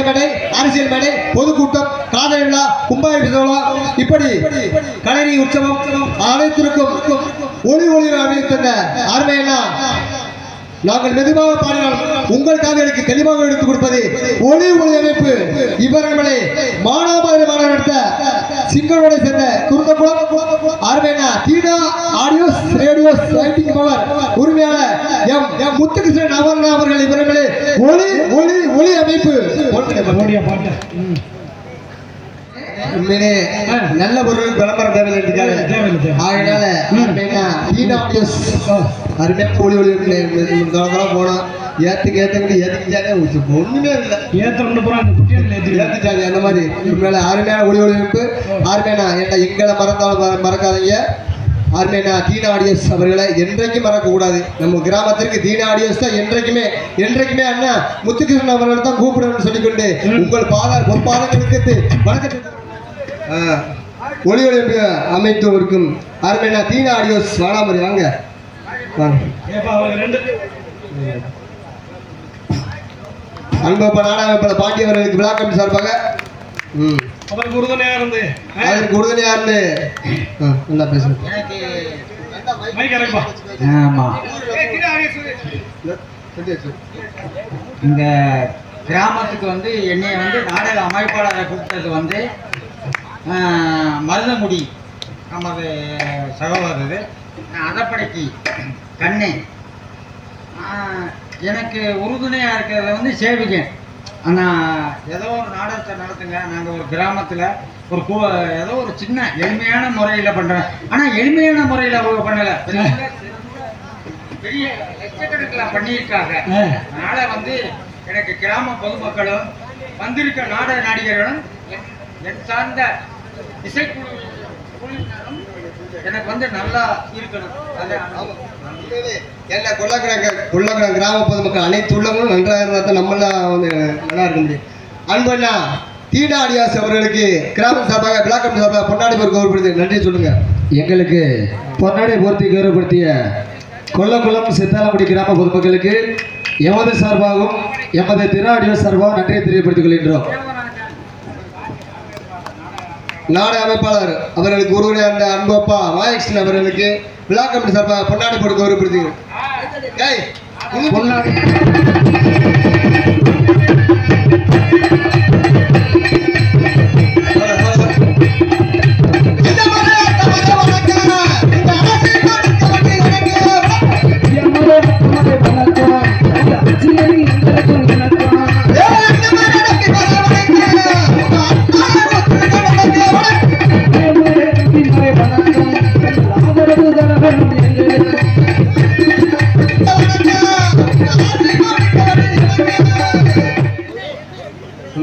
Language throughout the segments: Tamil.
நாடக மேடை அரசியல் மேடை பொதுக்கூட்டம் காதல் விழா கும்பாபிஷேக விழா இப்படி கலைநீ உற்சவம் அனைத்திற்கும் ஒளி ஒளி அமைத்த அருமையெல்லாம் நாங்கள் மெதுவாக பாடினால் உங்கள் காவியலுக்கு தெளிவாக எடுத்துக் கொடுப்பது ஒளி ஒளி அமைப்பு. இவர்களை மானாபாரி மாநாடு நடத்த சிங்களோட சேர்ந்த குருந்தகுளம் அருமையான Deena audios radios writing power உரிமையாளர் முத்துகிருஷ்ணன் அவர்கள் அவர்கள் இவர்களே. ஒளி ஒளி ஒளி அமைப்பு. பாட்டு உண்மையிலே நல்ல பொருள் விளம்பரம் தேவையில்லை தீனா ஆடியோஸ் அருமையான ஒளி தளம் போனோம். ஏத்துக்கு ஏத்துக்கிட்டு ஏத்துக்கிட்டாலே ஒண்ணுமே இல்லை. ஏற்றி ஏத்துட்டாங்க அந்த மாதிரி. உண்மையில அருமையான ஒளி ஒளிவிப்பு அருமையான என்ன எங்களை மறந்தாலும் மற- மறக்காதீங்க. அருமையான தீன ஆடியஸ் அவர்களை என்றைக்கும் மறக்கக்கூடாது. நம்ம கிராமத்திற்கு தீன ஆடியஸ் தான் என்றைக்குமே என்றைக்குமே அண்ணா முத்துகிருஷ்ணன் அவர்கள் தான் கூப்பிடணும்னு சொல்லிக்கொண்டு உங்கள் பாத பொற்பாதங்களுக்கு வணக்கத்தை ஒளி ஒளிவிப்பு அமைத்து இருக்கும் அருமையான தீன ஆடியோஸ் வாடாமரி வாங்க. ரெண்டு அன்பப்ப நாடக பாண்டியவர்களுக்கு விழாக்கம் சார்பாக ம். அவருக்கு உறுதுணையா இருந்து. அதற்கு உறுதுணையா இருந்து. நல்லா பேசுங்க. இந்த கிராமத்துக்கு வந்து என்னை வந்து நாடக அமைப்பாளரை கூப்பிட்டது வந்து மருதமுடி நமது சகோதரர் அதப்படைக்கு கண்ணே. எனக்கு உறுதுணையாக இருக்கிறது வந்து சேவிகன். ஆனால் ஏதோ ஒரு நாடகத்தை நடத்துங்க. நாங்கள் ஒரு கிராமத்தில் ஒரு கூ ஏதோ ஒரு சின்ன எளிமையான முறையில் பண்ணுறோம் ஆனால் எளிமையான முறையில் பண்ணலை. பெரிய லட்சக்கணக்கில் பண்ணியிருக்காங்க. அதனால வந்து எனக்கு கிராம பொதுமக்களும் வந்திருக்க நாடக நடிகர்களும் என்- சார்ந்த இசைக்குழு எனக்கு வந்து நல்லா இருக்கணும். அதான் என்ன கொள்ளக்கிழங்க கொள்ளக்கிழங்கு கிராம பொதுமக்கள் அனைத்து உள்ளவங்களும் நன்றாக இருந்தால் தான் நம்மளாம் வந்து நல்லா இருக்க முடியும். அன்பண்ணா தீடா அடியாஸ் அவர்களுக்கு கிராம சார்பாக பிளாக் கமிட்டி சார்பாக பொன்னாடி பேர் கௌரவப்படுத்தி நன்றி சொல்லுங்க. எங்களுக்கு பொன்னாடி பொருத்தி கௌரவப்படுத்திய கொல்லக்குளம் சித்தாலங்குடி கிராம பொதுமக்களுக்கு எமது சார்பாகவும் எமது திருநாடியோ சார்பாகவும் நன்றியை தெரியப்படுத்திக் கொள்கின்றோம். நாடு அமைப்பாளர் அவர்களுக்கு ஒருவரே அந்த அன்பு மாயகிருஷ்ணன் அவர்களுக்கு விழா கமிட்டி சார்பாக பொன்னாடி போட்டு கௌரவப்படுத்தி ஏய், இது பொன்னாடி.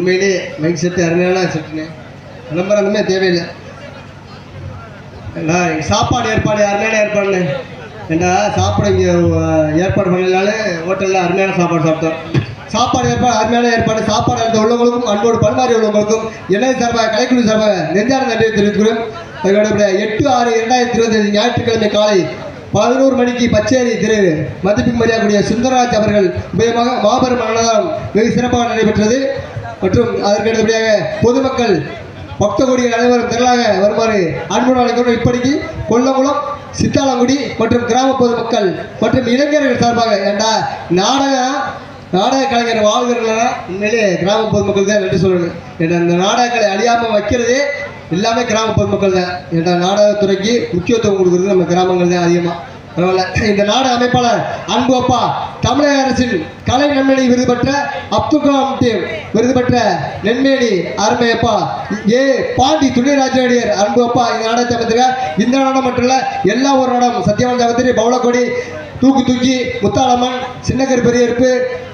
உண்மையிலே மைக் செட்டு அருமையான செட்டுன்னு விளம்பரமே தேவையில்லை. ஏண்டா, சாப்பாடு ஏற்பாடு அருமையான ஏற்பாடுண்ணே. ஏண்டா சாப்பாடு இங்கே ஏற்பாடு பண்ணலால ஹோட்டலில் அருமையான சாப்பாடு சாப்பிட்டோம். சாப்பாடு ஏற்பாடு அருமையான ஏற்பாடு. சாப்பாடு எடுத்த உள்ளவங்களுக்கும் அன்போடு பரிமாறி உள்ளவங்களுக்கும் எனது சார்பாக கலைக்குழு சார்பாக நெஞ்சார நன்றியை தெரிவித்துக்கிறோம். அதோட எட்டு ஆறு இரண்டாயிரத்தி இருபத்தஞ்சு ஞாயிற்றுக்கிழமை காலை பதினோரு மணிக்கு பச்சேரி திரு மதிப்பு மரியாதைக்குரிய சுந்தரராஜ் அவர்கள் உபயமாக மாபெரும் அன்னதானம் வெகு சிறப்பாக நடைபெற்றது. மற்றும் அதற்கு அடுத்தபடியாக பொதுமக்கள் பக்த அனைவரும் திரளாக வருமாறு அன்புடன் அழைக்கிறோம். இப்படிக்கு கொல்லங்குளம் சித்தாலங்குடி மற்றும் கிராம பொதுமக்கள் மற்றும் இளைஞர்கள் சார்பாக ஏண்டா நாடகம் நாடக கலைஞர் வாழ்கிறவங்க உண்மையிலே கிராம பொதுமக்கள் தான் நன்றி சொல்லணும் ஏன்னா இந்த நாடகங்களை அழியாமல் வைக்கிறதே எல்லாமே கிராம பொதுமக்கள் தான். ஏன்னா நாடகத்துறைக்கு முக்கியத்துவம் கொடுக்குறது நம்ம கிராமங்கள் தான் அதிகமாக இந்த நாடு அமைப்பாளர் அன்பு அப்பா தமிழக அரசின் கலை நன்மேனி விருது பெற்ற அப்துல் கலாம் டீம் விருது பெற்ற நென்மேனி அருமையப்பா. ஏ. பாண்டி துணைராஜடியர் அன்பு அப்பா. இந்த நாடகத்தை அமைத்திருக்க இந்த நாடகம் மட்டும் இல்ல எல்லா ஒரு நாடகம் சத்யவான் ஜாபத்திரி பவுளக்கொடி தூக்கு தூக்கி முத்தாளம்மன் சின்னக்கரு பெரியருப்பு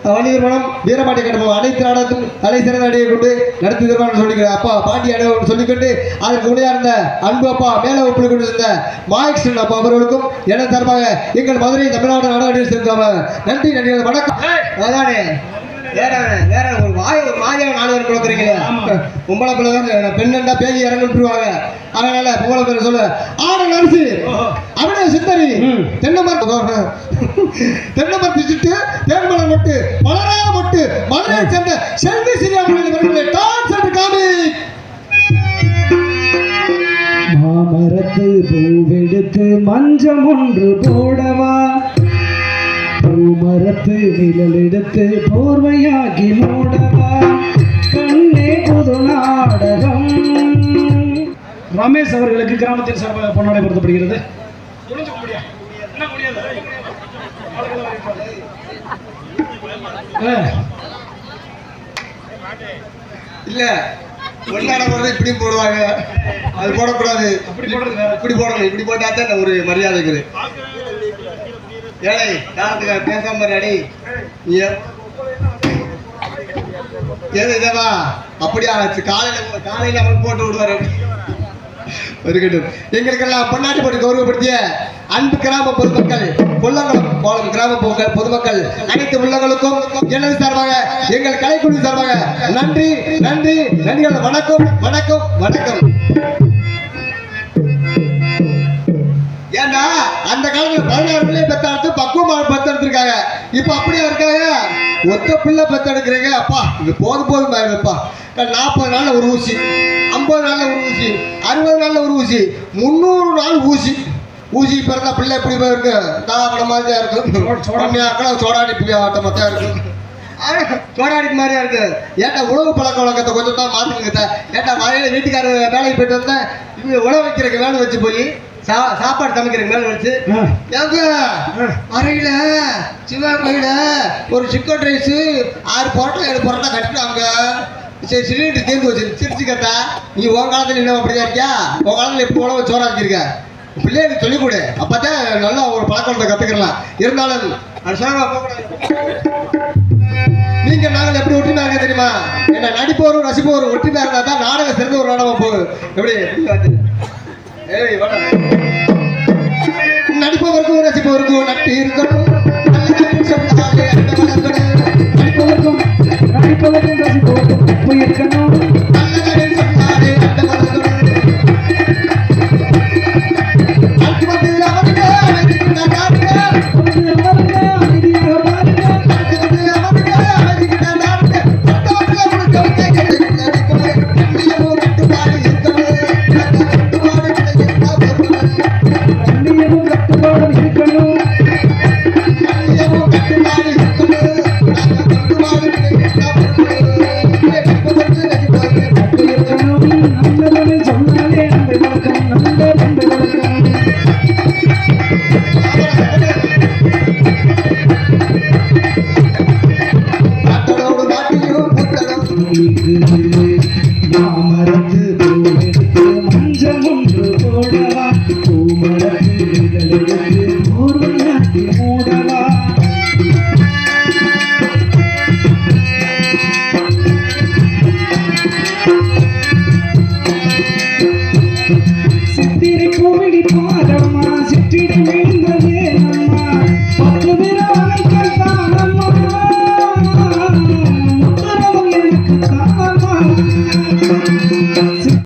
வள்ளி திருமணம் வீரபாண்டி கட்டபம் அனைத்து நாடகத்தும் தலை சிறந்த அடியை கொண்டு நடத்தி திருமணம் சொல்லிக்கிறேன் அப்பா பாண்டி அனுபவம் சொல்லிக்கொண்டு அதற்கு உடையா இருந்த அன்பு அப்பா மேல ஒப்புள் கொண்டு இருந்த மாயகிருஷ்ணன் அப்பா அவர்களுக்கும் என சார்பாக எங்கள் மதுரை தமிழ்நாடு நாடகம் சேர்ந்தாம நன்றி நன்றி வணக்கம். அதானே? வேற வேற ஒரு வாய ஒரு நாலு பேர் கொடுக்குறீங்களே உம்பளை பிள்ளை தான் பேசி இறங்கி விட்டுருவாங்க அதனால பொம்பளை பேர் சொல்லு ஆடு நரிசி அவனே சித்தரி. தென்னை மரம் தென்னை மரத்து சுட்டு தேன்மலை மொட்டு பலரா மொட்டு மதுரையை சேர்ந்த செல்வி சிரியா பிள்ளைகளை டான்ஸ் மாமரத்து பூவெடுத்து மஞ்சம் ஒன்று போடவா? பூமரத்து நிழல் எடுத்து போர்வையாகி மூடவா கண்ணே புது நாடகம். ரமேஷ் அவர்களுக்கு கிராமத்தின் சார்பாக பொன்னாடை பொருத்தப்படுகிறது. இல்ல பொன்னாட போடுறது இப்படி போடுவாங்க. அது போடக்கூடாது. அப்படி போடுறது இப்படி போடணும். இப்படி போட்டா தான் ஒரு மரியாதை இருக்குது. ஏழை யாருக்கு பேசாம ரெடி நீ ஏ- ஏது இதவா? அப்படியா காலையில காலையில அவன் போட்டு விடுவாரு. இருக்கட்டும். எங்களுக்கெல்லாம் பொன்னாட்டு போட்டு கௌரவப்படுத்திய அன்பு கிராம பொதுமக்கள் கொல்லங்குளம் போலம் கிராம பொதுமக்கள் அனைத்து உள்ளங்களுக்கும் எனது சார்பாக எங்கள் கலைக்குழு சார்பாக நன்றி நன்றி நன்றிகள். வணக்கம் வணக்கம் வணக்கம். ஏண்டா அந்த காலத்துல பதினாறு பிள்ளை பெத்தாடுத்து இப்ப அப்படியே இருக்காங்க ஒத்த பிள்ளை பெத்தெடுக்கிறீங்க அப்பா இது போதும் போதும் ஆயிருப்பா நாற்பது நாள்ல ஒரு ஊசி ஐம்பது நாள்ல ஒரு ஊசி அறுபது நாள்ல ஒரு ஊசி முந்நூறு நாள் ஊசி. ஊசி பிறந்தா பிள்ளை எப்படி இருக்கு? தாவட மாதிரி தான் இருக்கும் சோடாக்கெல்லாம் சோடாடி பிள்ளை ஆட்டம் தான் இருக்கும். ஆனா, சோடாடி மாதிரியா இருக்கு. ஏட்டா உணவு பழக்க வழக்கத்தை கொஞ்சம் தான் மாத்துங்க ஏட்டா வரையில வீட்டுக்காரர் வேலைக்கு போயிட்டு வந்தேன் இவங்க உணவு வைக்கிறதுக்கு வேலை வச்சு போய் சாப்பாடு சமைக்கிறதுக்கு வேலை வச்சு. ஏங்க அறையில சிவகங்கையில ஒரு சிக்கன் ரைஸ் ஆறு பரோட்டா ஏழு பரோட்டா கட்டிட்டாங்க. சரி சிலிண்டர் தீர்ந்து வச்சு சிரிச்சு கேட்டா. நீ உன் காலத்துல என்ன அப்படியா இருக்கியா? உன் காலத்துல எப்போ உணவு சோறா வச்சிருக்க. பிள்ளைகளுக்கு சொல்லிக் கொடு. அப்பதான் நல்லா ஒரு பழக்கத்தை கத்துக்கலாம் இருந்தாலும் நீங்க நாங்கள் எப்படி இருக்க தெரியுமா? என்ன நடிப்பவரும் ரசிப்பவரும் ஒற்றுமையா இருந்தா தான் நாடகம் சிறந்த ஒரு நாடகம் போகும் எப்படி? நடிப்பவருக்கும் ரசிப்பவருக்கும் நட்டு இருக்கட்டும். நாம் மாமரத்து